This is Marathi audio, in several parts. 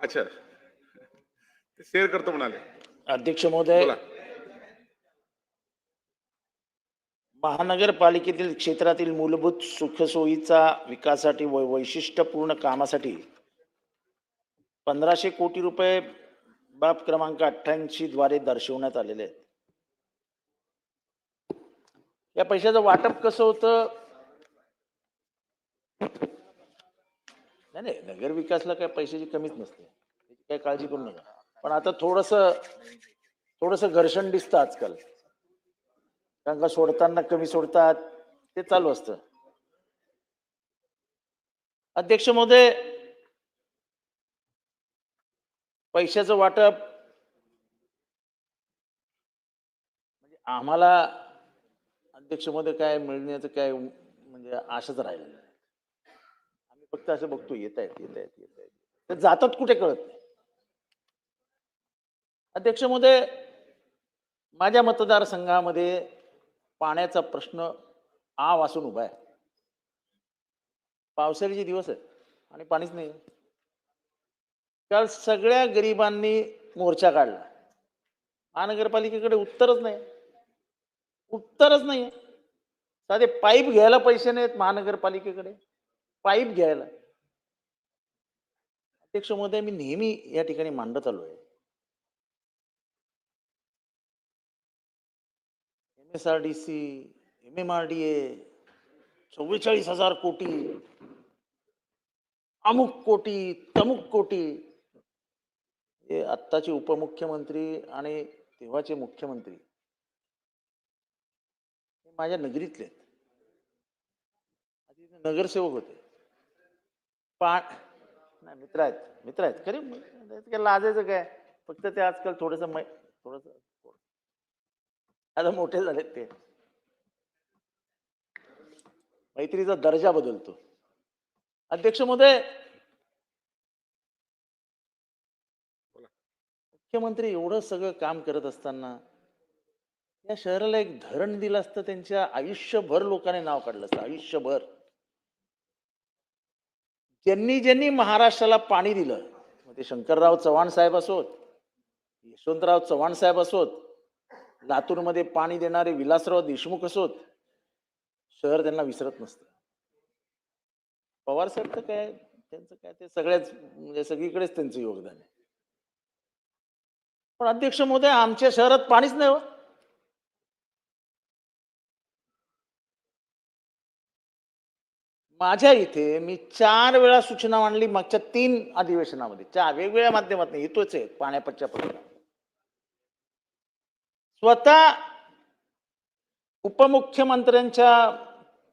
अच्छा. ते शेअर करतो म्हणाले. अध्यक्ष महोदय महानगरपालिकेतील क्षेत्रातील मूलभूत सुखसोयीचा विकासासाठी व वैशिष्ट्यपूर्ण कामासाठी पंधराशे कोटी रुपये बाब क्रमांक अठ्ठ्याऐंशी द्वारे दर्शवण्यात आलेले आहेत. या पैशाचं वाटप कसं होतं? नाही नाही नगरविकासला काय पैशाची कमीच नसते. त्याची काय काळजी करू नका. पण आता थोडस थोडस घर्षण दिसतं आजकाल. कारण का सोडताना कमी सोडतात ते चालू असतं. अध्यक्ष महोदय पैशाचं वाटप म्हणजे आम्हाला अध्यक्ष महोदय काय मिळण्याचं काय म्हणजे आशाच राहिलेलं नाही. फक्त असं बघतो येत आहेत येत आहेत येत आहेत ते जातात कुठे कळत नाही. अध्यक्षमध्ये माझ्या मतदारसंघामध्ये पाण्याचा प्रश्न आ वासून उभा आहे. पावसाळ्याचे दिवस आहेत आणि पाणीच नाही. काल सगळ्या गरिबांनी मोर्चा काढला. महानगरपालिकेकडे उत्तरच नाही. उत्तरच नाही. साधे पाईप घ्यायला पैसे नाहीत महानगरपालिकेकडे. पाईप घ्यायला. अध्यक्ष महोदय मी नेहमी या ठिकाणी मांडत आलो आहे. M S R D C M M R D A चव्वेचाळीस हजार कोटी अमुक कोटी तमुक कोटी हे आत्ताचे उपमुख्यमंत्री आणि तेव्हाचे मुख्यमंत्री हे माझ्या नगरीतले आहेत. नगरसेवक होते. पा नाही मित्र आहेत मित्र आहेत. खरी काय लाजायचं काय? फक्त ते आजकाल थोडस मै थोडस आता मोठे झालेत ते. मैत्रीचा दर्जा बदलतो. अध्यक्ष महोदय. मुख्यमंत्री एवढं सगळं काम करत असताना या शहराला एक धरण दिलं असतं त्यांच्या आयुष्यभर लोकांनी नाव काढलं असतं आयुष्यभर. ज्यांनी ज्यांनी महाराष्ट्राला पाणी दिलं मग ते शंकरराव चव्हाण साहेब असोत यशवंतराव चव्हाण साहेब असोत लातूरमध्ये पाणी देणारे विलासराव देशमुख असोत शहर त्यांना विसरत नसतं. पवार साहेब तर काय त्यांचं काय ते सगळ्याच म्हणजे सगळीकडेच त्यांचं योगदान आहे. पण अध्यक्ष महोदय आमच्या शहरात पाणीच नाही हो. माझ्या इथे मी चार वेळा सूचना मांडली मागच्या तीन अधिवेशनामध्ये. चार वेगवेगळ्या माध्यमातून येतोच आहे पाण्यापच्या पत्र स्वतः उपमुख्यमंत्र्यांच्या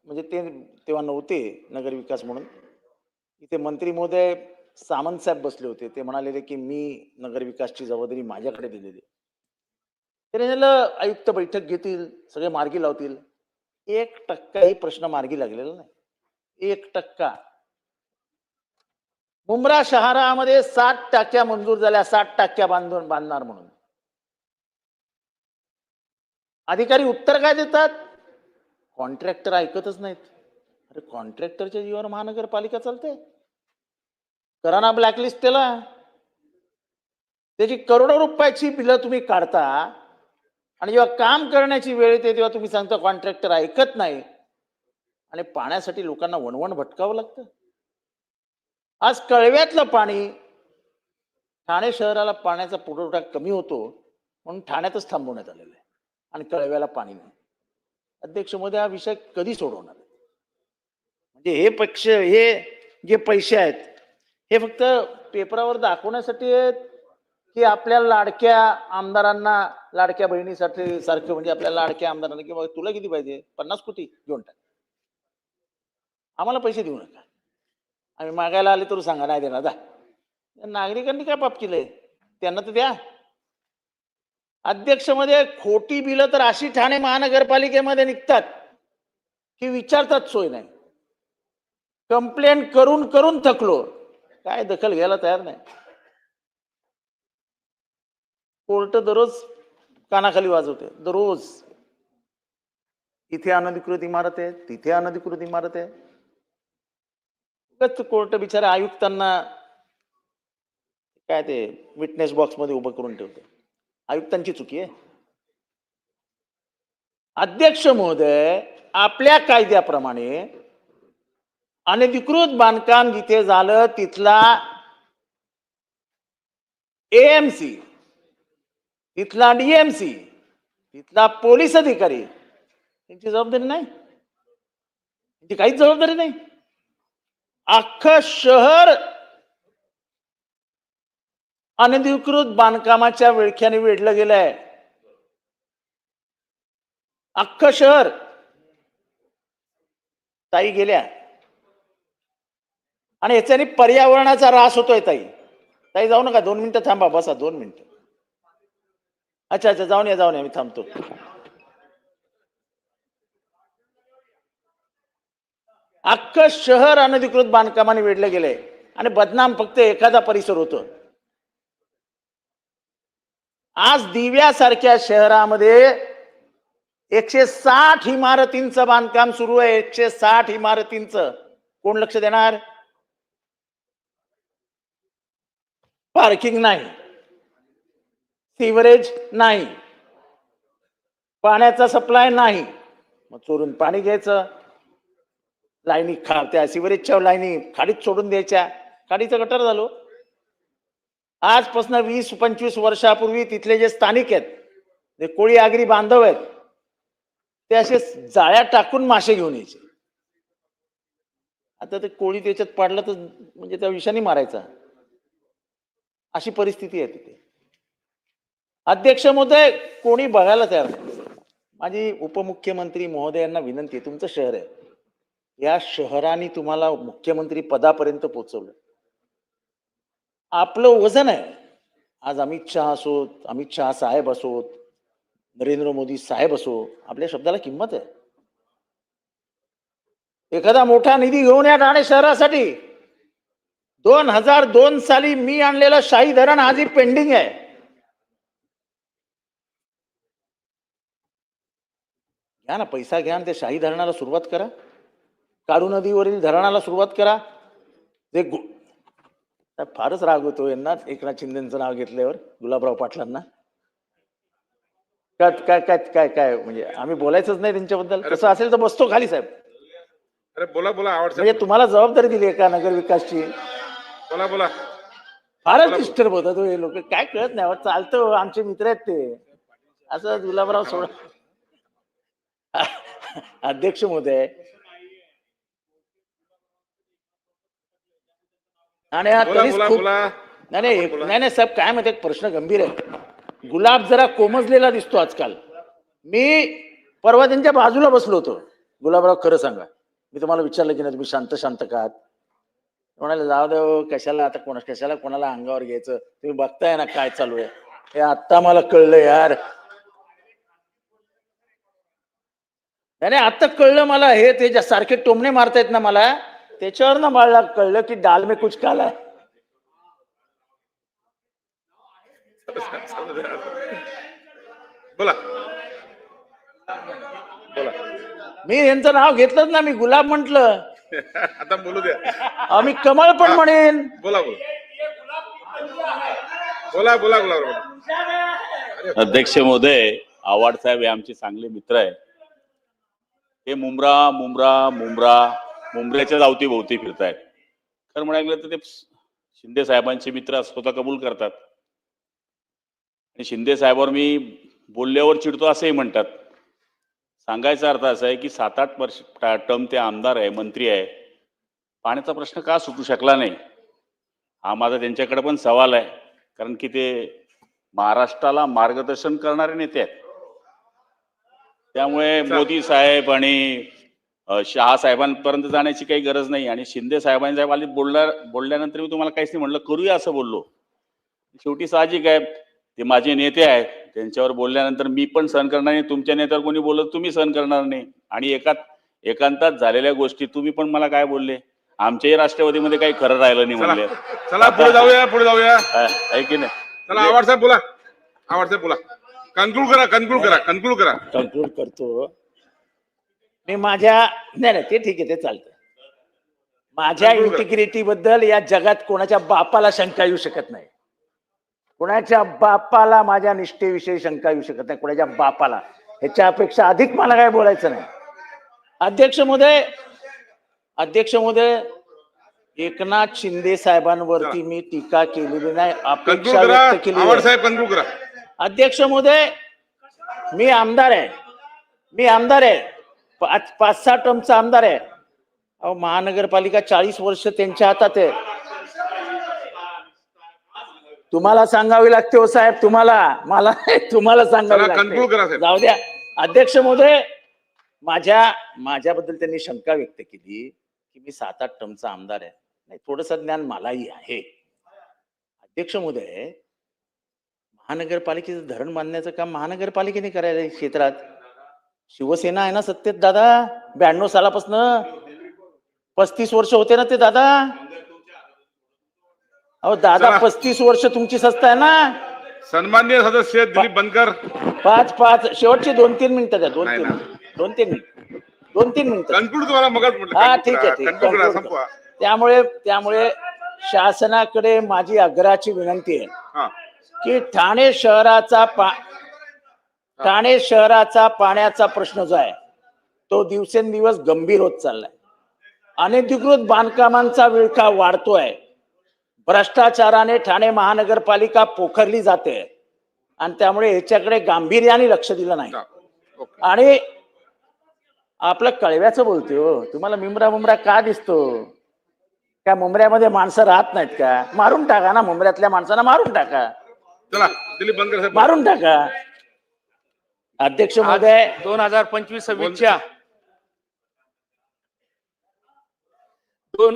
म्हणजे ते तेव्हा नव्हते नगरविकास म्हणून. इथे मंत्री महोदय सामंत साहेब बसले होते. ते म्हणालेले की मी नगरविकासची जबाबदारी माझ्याकडे दिलेली त्याने आयुक्त बैठक घेतील सगळे मार्गी लावतील. एक टक्काही प्रश्न मार्गी लागलेला नाही. एक टक्का. मुंब्रा शहरामध्ये साठ टाक्या मंजूर झाल्या साठ टाक्या बांधून बांधणार म्हणून. अधिकारी उत्तर काय देतात? कॉन्ट्रॅक्टर ऐकतच नाहीत. अरे कॉन्ट्रॅक्टरच्या जीवावर महानगरपालिका चालते. करा ना ब्लॅकलिस्ट त्याला त्याची करोडो रुपयाची बिलं तुम्ही काढता आणि जेव्हा काम करण्याची वेळ येते तेव्हा तुम्ही सांगता कॉन्ट्रॅक्टर ऐकत नाही. आणि पाण्यासाठी लोकांना वणवण भटकावं लागतं. आज कळव्यातलं पाणी ठाणे शहराला पाण्याचा पुरवठा कमी होतो म्हणून ठाण्यातच थांबवण्यात आलेलं आहे. आणि कळव्याला पाणी नाही. अध्यक्ष मोदी हा विषय कधी सोडवणार म्हणजे हे पक्ष हे जे पैसे आहेत हे फक्त पेपरावर दाखवण्यासाठी आहेत की आपल्या लाडक्या आमदारांना लाडक्या बहिणीसाठी सारखं म्हणजे आपल्या लाडक्या आमदारांना किंवा तुला किती पाहिजे? पन्नास कोटी घेऊन टाक. आम्हाला पैसे देऊ नका. आम्ही मागायला आले तर सांगा नाही देणार दादा नागरिकांनी काय पाप केलंय? त्यांना तर द्या. अध्यक्षमध्ये खोटी बिलं तर अशी ठाणे महानगरपालिकेमध्ये निघतात की विचारतात सोय नाही. कंप्लेंट करून करून थकलो. काय दखल घ्यायला तयार नाही. कोर्ट दररोज कानाखाली वाजवते दररोज. इथे अनधिकृत इमारत आहे तिथे अनधिकृत इमारत आहे. उगाच कोर्ट बिचारा आयुक्तांना काय ते विटनेस बॉक्समध्ये उभं करून ठेवते. आयुक्तांची चुकी आहे. अध्यक्ष महोदय आपल्या कायद्याप्रमाणे अनधिकृत बांधकाम जिथे झालं तिथला एएमसी तिथला डीएमसी तिथला पोलीस अधिकारी त्यांची जबाबदारी नाही. त्यांची काहीच जबाबदारी नाही. अख्खं शहर अनधिकृत बांधकामाच्या विळख्याने वेढलं गेलंय. अख्खं शहर ताई गेल्या. आणि याच्याने पर्यावरणाचा रास होतोय ताई. ताई जाऊ नका दोन मिनिटं थांबा बसा दोन मिनिटं. अच्छा अच्छा जाऊन या जाऊन या मी थांबतो. अख्खं शहर अनधिकृत बांधकामाने वेढलं गेलंय आणि बदनाम फक्त एखादा परिसर होतो. आज दिव्यासारख्या शहरामध्ये एकशे साठ इमारतींचं बांधकाम सुरू आहे. एकशे साठ इमारतींचं. कोण लक्ष देणार? पार्किंग नाही. सिवरेज नाही. पाण्याचा सप्लाय नाही. मग चोरून पाणी घ्यायचं. लाईनी खा त्या सिवरेजच्या लाईनी खाडीत सोडून द्यायच्या. खाडीचं गटर झालो. आजपासून वीस पंचवीस वर्षापूर्वी तिथले जे स्थानिक आहेत जे कोळी आगरी बांधव आहेत ते असे जाळ्या टाकून मासे घेऊन यायचे. आता ते कोळी त्याच्यात पाडलं तर म्हणजे त्या विषाने मारायचा. अशी परिस्थिती आहे तिथे. अध्यक्ष महोदय कोणी बघायला तयार नाही. माझी उपमुख्यमंत्री महोदयांना विनंती आहे तुमचं शहर आहे. या शहराने तुम्हाला मुख्यमंत्री पदापर्यंत पोचवलं आपलं वजन आहे. आज अमित शहा असोत अमित शहा साहेब असोत नरेंद्र मोदी साहेब असो आपल्या शब्दाला किंमत आहे. एखादा मोठा निधी घेऊन या ठाणे शहरासाठी. दोन हजार दोन साली मी आणलेलं शाही धरण आजही पेंडिंग आहे. घ्या ना पैसा घ्या आणि ते शाही धरणाला सुरुवात करा. कारू नदीवरील धरणाला सुरुवात करा. ते गु- फारच राग होतो यांना एकनाथ शिंदेचं नाव घेतल्यावर गुलाबराव पाटलांना. काय काय काय काय काय म्हणजे आम्ही बोलायचंच नाही त्यांच्याबद्दल. तसं असेल तर बसतो खाली साहेब. अरे बोला बोला आवडतं. म्हणजे तुम्हाला जबाबदारी दिली आहे का नगर विकासची? बोला बोला. फारच डिस्टर्ब होतात हो हे लोक. काय कळत नाही चालतं आमचे मित्र आहेत ते. असं गुलाबराव सोड. अध्यक्ष महोदय. आणि हा बोला तरीच बोला खूप बोला. नाही नाही नाही नाही साहेब काय माहिती प्रश्न गंभीर आहे. गुलाब जरा कोमजलेला दिसतो आजकाल. मी परवा त्यांच्या बाजूला बसलो होतो. गुलाबराव खरं सांगा. मी तुम्हाला विचारलं की नाही तुम्ही शांत शांत का आहात? म्हणाले जाऊ दे हो, कशाला आता कोणा कशाला कोणाला अंगावर घ्यायचं? तुम्ही बघताय ना काय चालू आहे. हे आत्ता मला कळलं यार. नाही नाही, आता कळलं मला हे ते ज्या सारखे टोमणे मारतायत ना मला त्याच्यावर ना मला कळलं की डाल में कुछ काला बोला. बोला. मी यांचं नाव घेतलंच ना मी गुलाब म्हंटल. आता बोलू द्या. आम्ही कमळ पण म्हणेन. बोला बोला. बोला बोला बोला बोला. अध्यक्ष महोदय आव्हाड साहेब हे आमचे चांगले मित्र आहे हे मुंब्रा मुंब्रा मुंब्रा मुंबऱ्याच्या जावती भोवती फिरतायत. खरं म्हणायला गेलं तर ते शिंदे साहेबांचे मित्र स्वतः कबूल करतात. आणि शिंदे साहेबांवर मी बोलल्यावर चिडतो असंही म्हणतात. सांगायचा अर्थ असा आहे की सात आठ वर्ष टर्म ते आमदार आहे मंत्री आहे. पाण्याचा प्रश्न का सुटू शकला नाही? हा माझा त्यांच्याकडे पण सवाल आहे. कारण की ते महाराष्ट्राला मार्गदर्शन करणारे नेते आहेत. त्यामुळे मोदी साहेब आणि शहा साहेबांपर्यंत जाण्याची काही गरज नाही आणि शिंदे साहेबांनी साहेब आली बोलल्या बोलल्यानंतर मी तुम्हाला काहीच नाही म्हणलं करूया असं बोललो. शेवटी साहजिक आहे ते माझे नेते आहेत त्यांच्यावर बोलल्यानंतर मी पण सहन करणार नाही तुमच्या नेत्यावर कोणी बोलत तुम्ही सहन करणार नाही. आणि एकात एकांतात झालेल्या गोष्टी तुम्ही पण मला काय बोलले? आमच्याही राष्ट्रवादीमध्ये काही खरं राहिलं नाही म्हणले. चला पुढे जाऊया पुढे जाऊया. हा, आहे की नाही? चला आवाड साहेब बोला. आवाड साहेब बोला. कन्क्लूड करा कन्क्लूड करा कन्क्लूड करा कन्क्लूड करतो. मी माझ्या नाही नाही ते ठीक आहे ते चालतं माझ्या. इंटिग्रिटी बद्दल या जगात कोणाच्या बापाला शंका येऊ शकत नाही. कुणाच्या बापाला माझ्या निष्ठेविषयी शंका येऊ शकत नाही कुणाच्या बापाला. ह्याच्या अपेक्षा अधिक मला काय बोलायचं नाही. अध्यक्ष महोदय अध्यक्ष महोदय एकनाथ शिंदे साहेबांवरती मी टीका केलेली नाही अपेक्षा व्यक्त केली अध्यक्ष महोदय मी आमदार आहे. मी आमदार आहे. पाच पाच सहा टर्मचा आमदार आहे. अहो महानगरपालिका चाळीस वर्ष त्यांच्या हातात आहे. तुम्हाला सांगावी लागते हो साहेब तुम्हाला. मला तुम्हाला सांगावी लागते. जाऊ द्या. अध्यक्ष महोदय माझ्या माझ्याबद्दल त्यांनी शंका व्यक्त केली की मी सात आठ टर्मचा आमदार आहे. नाही थोडस ज्ञान मलाही आहे. अध्यक्ष महोदय महानगरपालिकेचं धरण बांधण्याचं काम महानगरपालिकेने करायला क्षेत्रात. शिवसेना आहे ना सत्तेत दादा ब्याण्णव सालापासून पस्तीस वर्ष होते ना ते दादा अहो दादा. पस्तीस वर्ष तुमची संस्था आहे ना सन्मान्य सदस्य दिलीप बनकर पाच पाच शेवटचे दोन तीन मिनिटं द्या दोन नाही तीन ना. मिनिटं. दोन तीन मिनिट दोन तीन मिनिटं कन्क्लूड तुम्हाला मगच म्हटलं हा ठीक आहे ठीक आहे. conclude करा, conclude संपवा करा. त्यामुळे त्यामुळे शासनाकडे माझी आग्रहाची विनंती आहे हा की ठाणे शहराचा पा ठाणे शहराचा पाण्याचा प्रश्न जो आहे तो दिवसेंदिवस गंभीर होत चाललाय. अनधिकृत बांधकामांचा विळखा वाढतोय. भ्रष्टाचाराने ठाणे महानगरपालिका पोखरली जाते आणि त्यामुळे ह्याच्याकडे गांभीर्याने लक्ष दिलं नाही. आणि आपलं कळव्याचं बोलतोय हो. तुम्हाला मिमरा मुमरा का दिसतो? त्या मुंबऱ्यामध्ये माणसं राहत नाहीत का? मारून टाका ना मुंबऱ्यातल्या माणसांना मारून टाका. चला दिलीप मारून टाका. अध्यक्ष महोदय दोन हजार पंचवीस सव्वीसच्या दोन